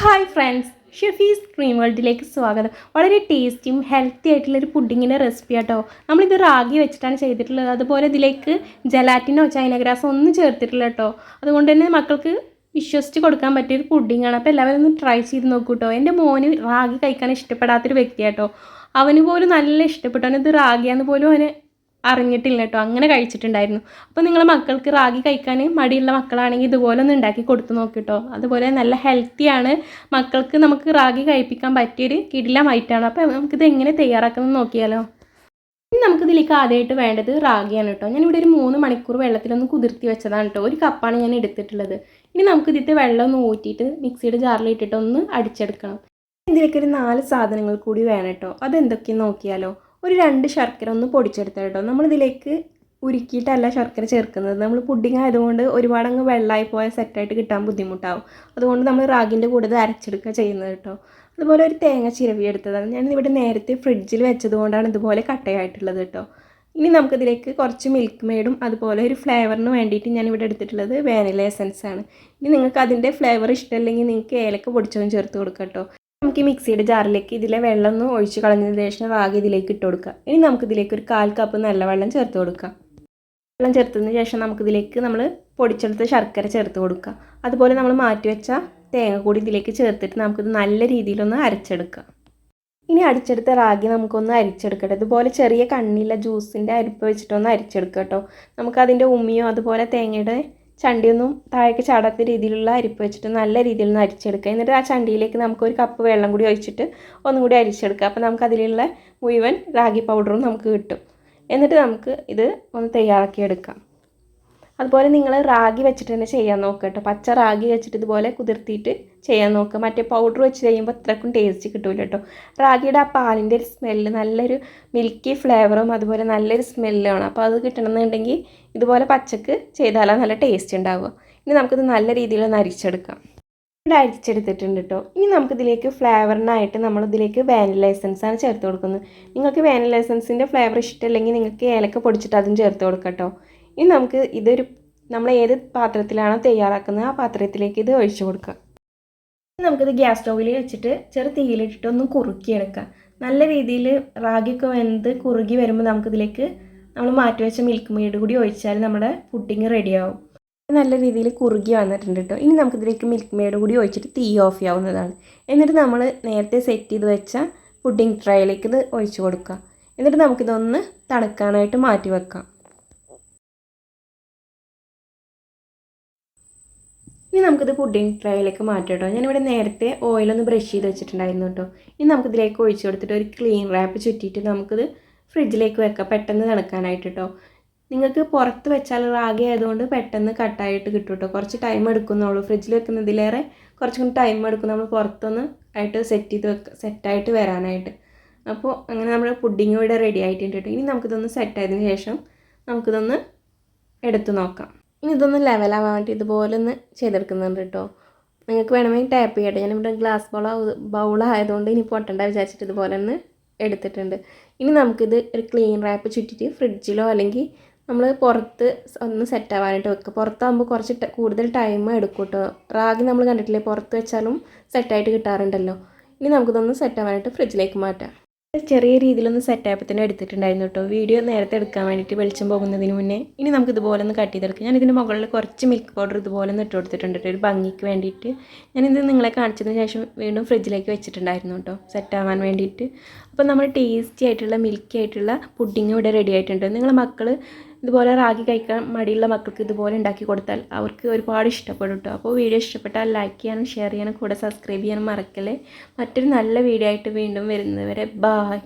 Hi friends ഷെഫീസ് cream വേൾഡിലേക്ക് സ്വാഗതം. വളരെ ടേസ്റ്റിയും ഹെൽത്തി ആയിട്ടുള്ള ഒരു പുഡിങ്ങിന്റെ റെസിപ്പി ആട്ടോ. നമ്മളിത് റാഗി വെച്ചിട്ടാണ് ചെയ്തിട്ടുള്ളത്. അതുപോലെ ഇതിലേക്ക് ജലാറ്റിനോ ചൈന ഗ്രാസോ ഒന്നും ചേർത്തിട്ടില്ല കേട്ടോ അതുകൊണ്ട് തന്നെ മക്കൾക്ക് വിശ്വസിച്ച് കൊടുക്കാൻ പറ്റിയൊരു പുഡിങ്ങാണ് അപ്പോൾ എല്ലാവരും ഒന്ന് ട്രൈ ചെയ്ത് നോക്കൂ കേട്ടോ എന്റെ മോന് റാഗി കഴിക്കാൻ ഇഷ്ടപ്പെടാത്തൊരു വ്യക്തിയാട്ടോ അവന് പോലും നല്ല ഇഷ്ടപ്പെട്ടു അവനത് റാഗിയാന്ന് പോലും അവന് അറിഞ്ഞിട്ടില്ല കേട്ടോ അങ്ങനെ കഴിച്ചിട്ടുണ്ടായിരുന്നു. അപ്പോൾ നിങ്ങൾ മക്കൾക്ക് റാഗി കഴിക്കാൻ മടിയുള്ള മക്കളാണെങ്കിൽ ഇതുപോലെ ഒന്ന് ഉണ്ടാക്കി കൊടുത്തു നോക്കിട്ടോ. അതുപോലെ നല്ല ഹെൽത്തിയാണ് മക്കൾക്ക് നമുക്ക് റാഗി കഴിപ്പിക്കാൻ പറ്റിയൊരു കിടിലമായിട്ടാണ്. അപ്പോൾ നമുക്കിത് എങ്ങനെ തയ്യാറാക്കുന്നത് നോക്കിയാലോ. ഇനി നമുക്കിതിലേക്ക് ആദ്യമായിട്ട് വേണ്ടത് റാഗിയാണ് കേട്ടോ ഇവിടെ ഒരു മൂന്ന് മണിക്കൂർ വെള്ളത്തിലൊന്ന് കുതിർത്തി വെച്ചതാണ് കേട്ടോ ഒരു കപ്പാണ് ഞാൻ എടുത്തിട്ടുള്ളത്. ഇനി നമുക്ക് ഇതിന്റെ വെള്ളം ഒന്ന് ഊറ്റിയിട്ട് മിക്സിയുടെ ജാറിൽ ഇട്ടിട്ട് ഒന്ന് അടിച്ചെടുക്കണം. ഇതിലേക്ക് ഒരു നാല് സാധനങ്ങൾ കൂടി വേണം കേട്ടോ അതെന്തൊക്കെയെന്ന് നോക്കിയാലോ. ഒരു രണ്ട് ശർക്കര ഒന്ന് പൊടിച്ചെടുത്താൽ കേട്ടോ. നമ്മളിതിലേക്ക് ഉരുക്കിയിട്ടല്ല ശർക്കര ചേർക്കുന്നത്. നമ്മൾ പുഡിങ് ആയതുകൊണ്ട് ഒരുപാട് അങ്ങ് വെള്ളമായി പോയാൽ സെറ്റായിട്ട് കിട്ടാൻ ബുദ്ധിമുട്ടാവും. അതുകൊണ്ട് നമ്മൾ റാഗിന്റെ കൂടെ അരച്ചെടുക്കുക ചെയ്യുന്നത് കേട്ടോ. അതുപോലെ ഒരു തേങ്ങ ചിരവി എടുത്തതാണ്. ഞാനിവിടെ നേരത്തെ ഫ്രിഡ്ജിൽ വെച്ചതുകൊണ്ടാണ് ഇതുപോലെ കട്ടയായിട്ടുള്ളത് കേട്ടോ. ഇനി നമുക്കിതിലേക്ക് കുറച്ച് മിൽക്ക് മെയ്ഡും അതുപോലെ ഒരു ഫ്ലേവറിന് വേണ്ടിയിട്ട് ഞാനിവിടെ എടുത്തിട്ടുള്ളത് വാനില എസൻസ് ആണ്. ഇനി നിങ്ങൾക്ക് അതിന്റെ ഫ്ലേവർ ഇഷ്ടമല്ലെങ്കിൽ നിങ്ങൾക്ക് ഏലക്ക പൊടിച്ചതും ചേർത്ത് കൊടുക്കാം കേട്ടോ. നമുക്ക് ഈ മിക്സിയുടെ ജാറിലേക്ക് ഇതിലെ വെള്ളം ഒന്ന് ഒഴിച്ച് കളഞ്ഞതിന് ശേഷം റാഗി ഇതിലേക്ക് ഇട്ട് കൊടുക്കുക. ഇനി നമുക്ക് ഇതിലേക്ക് ഒരു കാൽ കപ്പ് നല്ല വെള്ളം ചേർത്ത് കൊടുക്കാം വെള്ളം ചേർത്തതിന് ശേഷം നമുക്ക് ഇതിലേക്ക് നമ്മൾ പൊടിച്ചെടുത്ത ശർക്കര ചേർത്ത് കൊടുക്കുക. അതുപോലെ നമ്മൾ മാറ്റി വെച്ച തേങ്ങ കൂടി ഇതിലേക്ക് ചേർത്തിട്ട് നമുക്കിത് നല്ല രീതിയിലൊന്ന് അരച്ചെടുക്കാം ഇനി അടിച്ചെടുത്ത റാഗി നമുക്കൊന്ന് അരിച്ചെടുക്കട്ടെ. ഇതുപോലെ ചെറിയ കണ്ണില്ല ജ്യൂസിന്റെ അരിപ്പ് വെച്ചിട്ടൊന്ന് അരിച്ചെടുക്കുക കേട്ടോ. നമുക്കതിന്റെ ഉമ്മിയോ അതുപോലെ തേങ്ങയുടെ ചണ്ടിയൊന്നും താഴേക്ക് ചാടാത്ത രീതിയിലുള്ള അരിപ്പ് വെച്ചിട്ട് നല്ല രീതിയിൽ ഒന്ന് അരിച്ചെടുക്കുക. എന്നിട്ട് ആ ചണ്ടിയിലേക്ക് നമുക്ക് ഒരു കപ്പ് വെള്ളം കൂടി ഒഴിച്ചിട്ട് ഒന്നും കൂടി അരിച്ചെടുക്കുക. അപ്പോൾ നമുക്ക് അതിലുള്ള മുഴുവൻ റാഗി പൗഡറും നമുക്ക് കിട്ടും. എന്നിട്ട് നമുക്ക് ഇത് ഒന്ന് തയ്യാറാക്കി എടുക്കാം അതുപോലെ നിങ്ങൾ റാഗി വെച്ചിട്ട് തന്നെ ചെയ്യാൻ നോക്കുക കേട്ടോ. പച്ച റാഗി വെച്ചിട്ട് ഇതുപോലെ കുതിർത്തിയിട്ട് ചെയ്യാൻ നോക്കുക മറ്റേ പൗഡർ വെച്ച് കഴിയുമ്പോൾ അത്രക്കും ടേസ്റ്റ് കിട്ടില്ല കേട്ടോ. റാഗിയുടെ ആ പാലിന്റെ ഒരു സ്മെല്ല് നല്ലൊരു മിൽക്കി ഫ്ലേവറും അതുപോലെ നല്ലൊരു സ്മെല്ലുമാണ് അപ്പോൾ അത് കിട്ടണമെന്നുണ്ടെങ്കിൽ ഇതുപോലെ പച്ചക്ക് ചെയ്താലാണ് നല്ല ടേസ്റ്റ് ഉണ്ടാവുക. ഇനി നമുക്കിത് നല്ല രീതിയിൽ ഒന്ന് അരിച്ചെടുക്കാം. ഇവിടെ അരിച്ചെടുത്തിട്ടുണ്ട് കേട്ടോ. ഇനി നമുക്കിതിലേക്ക് ഫ്ലേവറിനായിട്ട് നമ്മളിതിലേക്ക് വാനില എസൻസാണ് ചേർത്ത് കൊടുക്കുന്നത്. നിങ്ങൾക്ക് വാനില എസൻസിന്റെ ഫ്ലേവർ ഇഷ്ടമല്ലെങ്കിൽ നിങ്ങൾക്ക് ഏലക്ക പൊടിച്ചിട്ട് അതും ചേർത്ത് കൊടുക്കാം കേട്ടോ. ഇനി നമുക്ക് ഇതൊരു നമ്മൾ ഏത് പാത്രത്തിലാണോ തയ്യാറാക്കുന്നത് ആ പാത്രത്തിലേക്ക് ഇത് ഒഴിച്ചു കൊടുക്കുക. നമുക്കിത് ഗ്യാസ് സ്റ്റൗവിൽ വെച്ചിട്ട് ചെറു തീയിലിട്ടിട്ട് ഒന്ന് കുറുക്കിയെടുക്കുക നല്ല രീതിയിൽ റാഗിയൊക്കെ വെന്ത് കുറുകി വരുമ്പോൾ നമുക്കിതിലേക്ക് നമ്മൾ മാറ്റി വെച്ച മിൽക്ക് മെയ്ഡ് കൂടി ഒഴിച്ചാൽ നമ്മുടെ പുഡിങ് റെഡിയാവും നല്ല രീതിയിൽ കുറുകി വന്നിട്ടുണ്ട് കേട്ടോ. ഇനി നമുക്കിതിലേക്ക് മിൽക്ക് മെയ്ഡ് കൂടി ഒഴിച്ചിട്ട് തീ ഓഫ് ആവുന്നതാണ് എന്നിട്ട് നമ്മൾ നേരത്തെ സെറ്റ് ചെയ്ത് വെച്ച പുഡിങ് ട്രൈയിലേക്ക് ഇത് ഒഴിച്ചു കൊടുക്കുക. എന്നിട്ട് നമുക്കിതൊന്ന് തണുക്കാനായിട്ട് മാറ്റി വെക്കാം. ഇനി നമുക്കിത് പുഡിംഗ് ട്രേയിലേക്ക് മാറ്റാം കേട്ടോ. ഞാനിവിടെ നേരത്തെ ഓയിലൊന്ന് ബ്രഷ് ചെയ്ത് വെച്ചിട്ടുണ്ടായിരുന്നു കേട്ടോ. ഇനി നമുക്കിതിലേക്ക് ഒഴിച്ചു കൊടുത്തിട്ട് ഒരു ക്ലീൻ റാപ്പ് ചുറ്റിയിട്ട് നമുക്കിത് ഫ്രിഡ്ജിലേക്ക് വെക്കാം. പെട്ടെന്ന് തണുക്കാനായിട്ട് കേട്ടോ. നിങ്ങൾക്ക് പുറത്ത് വെച്ചാൽ റാഗി ആയതുകൊണ്ട് പെട്ടെന്ന് കട്ടായിട്ട് കിട്ടും കേട്ടോ. കുറച്ച് ടൈം എടുക്കുന്നുള്ളൂ. ഫ്രിഡ്ജിൽ വെക്കുന്നതിലേറെ കുറച്ചും ടൈം എടുക്കും. നമ്മൾ പുറത്തൊന്ന് ആയിട്ട് സെറ്റ് ചെയ്ത് വെക്കുക സെറ്റായിട്ട് വരാനായിട്ട്. അപ്പോൾ അങ്ങനെ നമ്മുടെ പുഡിങ് ഇവിടെ റെഡി ആയിട്ടുണ്ട് കേട്ടോ. ഇനി നമുക്കിതൊന്ന് സെറ്റായതിനു ശേഷം നമുക്കിതൊന്ന് എടുത്ത് നോക്കാം. ഇനി ഇതൊന്ന് ലെവലാവാൻ വേണ്ടി ഇതുപോലെ ഒന്ന് ചെയ്തെടുക്കുന്നുണ്ട് കേട്ടോ നിങ്ങൾക്ക് വേണമെങ്കിൽ ടാപ്പ് ചെയ്യട്ടെ. ഞാനിവിടെ ഗ്ലാസ് ബൗൾ ബൗളായതുകൊണ്ട് ഇനി പൊട്ടണ്ട വിചാരിച്ചിട്ട് ഇതുപോലെ ഒന്ന് എടുത്തിട്ടുണ്ട്. ഇനി നമുക്കിത് ഒരു ക്ലീൻ റാപ്പ് ചുറ്റിയിട്ട് ഫ്രിഡ്ജിലോ അല്ലെങ്കിൽ നമ്മൾ പുറത്ത് ഒന്ന് സെറ്റ് ആവാനായിട്ട് വെക്കുക പുറത്താകുമ്പോൾ കുറച്ച് കൂടുതൽ ടൈം എടുക്കും കേട്ടോ റാഗി നമ്മൾ കണ്ടിട്ടില്ലേ? പുറത്ത് വെച്ചാലും സെറ്റായിട്ട് കിട്ടാറുണ്ടല്ലോ. ഇനി നമുക്കിതൊന്ന് സെറ്റ് ആവാനായിട്ട് ഫ്രിഡ്ജിലേക്ക് മാറ്റാം. ചെറിയ രീതിയിലൊന്ന് സെറ്റ് തന്നെ എടുത്തിട്ടുണ്ടായിരുന്നു കേട്ടോ. വീഡിയോ നേരത്തെ എടുക്കാൻ വേണ്ടിയിട്ട് വെളിച്ചം പോകുന്നതിന് മുന്നേ. ഇനി നമുക്ക് ഇതുപോലെ ഒന്ന് കട്ട് ചെയ്തെടുക്കാം. ഞാൻ ഇതിന്റെ മുകളിൽ കുറച്ച് മിൽക്ക് പൗഡർ ഇതുപോലെ ഒന്ന് ഇട്ട് കൊടുത്തിട്ടുണ്ട് ഒരു ഭംഗിക്ക് വേണ്ടിയിട്ട്. ഞാനിത് നിങ്ങളെ കാണിച്ചതിന് ശേഷം വീണ്ടും ഫ്രിഡ്ജിലേക്ക് വെച്ചിട്ടുണ്ടായിരുന്നു കേട്ടോ. സെറ്റാവാൻ വേണ്ടിയിട്ട്. അപ്പോൾ നമ്മൾ ടേസ്റ്റി ആയിട്ടുള്ള മിൽക്കി ആയിട്ടുള്ള പുഡിങ് ഇവിടെ റെഡി ആയിട്ടുണ്ട്. നിങ്ങളെ മക്കൾ ഇതുപോലെ റാഗി കഴിക്കാൻ മടിയുള്ള മക്കൾക്ക് ഇതുപോലെ ഉണ്ടാക്കി കൊടുത്താൽ അവർക്ക് ഒരുപാട് ഇഷ്ടപ്പെടും കേട്ടോ അപ്പോൾ വീഡിയോ ഇഷ്ടപ്പെട്ടാൽ ലൈക്ക് ചെയ്യാനും ഷെയർ ചെയ്യാനും കൂടെ സബ്സ്ക്രൈബ് ചെയ്യാനും മറക്കല്ലേ. മറ്റൊരു നല്ല വീഡിയോ ആയിട്ട് വീണ്ടും വരുന്നവരെ ബായ്